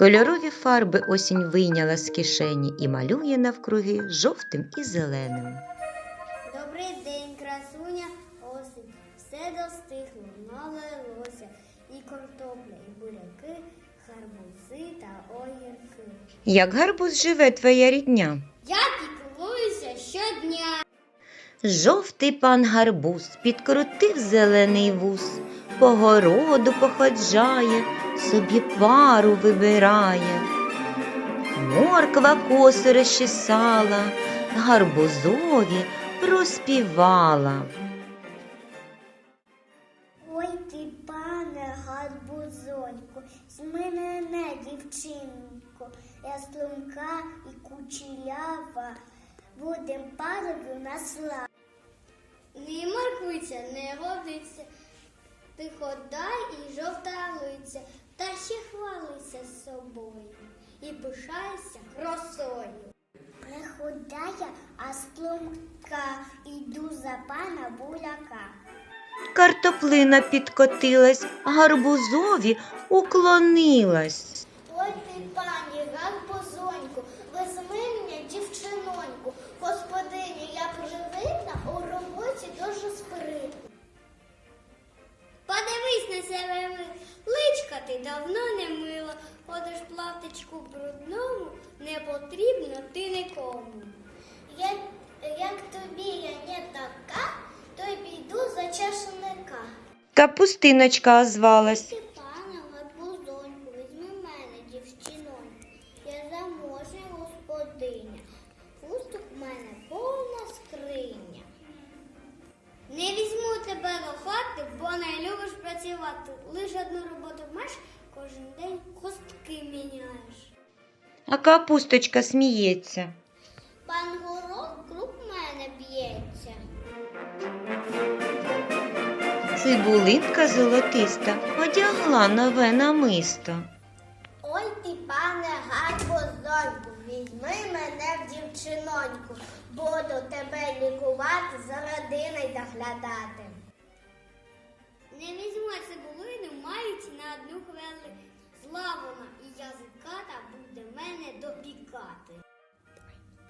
Кольорові фарби осінь вийняла з кишені і малює навкруги жовтим і зеленим. Добрий день, красуня осінь. Все достигло, налилося. І картопля, і буряки, гарбузи та огірки. Як гарбуз живе твоя рідня? Я піклуюся щодня. Жовтий пан гарбуз підкрутив зелений вуз, по городу походжає, собі пару вибирає. Морква коси розчесала, гарбузові проспівала. Ой ти, пане гарбузоньку, з мене не дівчинко, я струнка і кучерява, будем парою на славу. Не морквиця, не годиться, ти ходай і жовта лиця, та ще хвалися собою і пишайся красою. Не худая, а струнка, іду за пана буляка. Картоплина підкотилась, гарбузові уклонилась. Себе, личка ти давно не мила, ходиш в платочку брудному, не потрібно ти нікому. Як, як тобі я не така, то й піду за чашника. Капустиночка озвалась. Ти, пане гарбузоньку, візьми мене, дівчиноньку. Я заможня господиня. Хусток в мене повна працювати. Лиш одну роботу маєш, кожен день хустки міняєш. А капусточка сміється. Пан горох круг мене б'ється. Цибулинка золотиста одягла нове намисто. Ой ти, пане гарбузоньку, візьми мене в дівчиноньку, буду тебе лікувати, за родиною доглядати. Не візьмо цибулину, мають на одну хвилину. Славона і язика та буде мене допікати.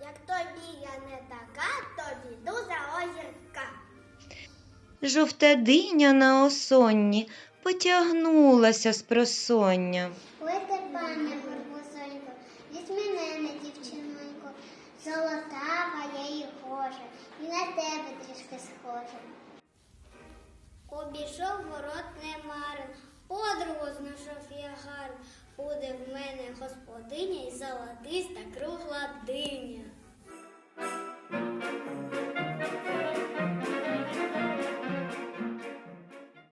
Як тобі я не така, то піду за озірка. Жовта диня на осонні потягнулася з просоння. Ой ти, пане гарбузонько, візьми мене, дівчинонько, золотава я і гожа, і на тебе трішки схожа. Обійшов город немарин, подругу знайшов я гарну, буде в мене господиня і золотиста кругла диня.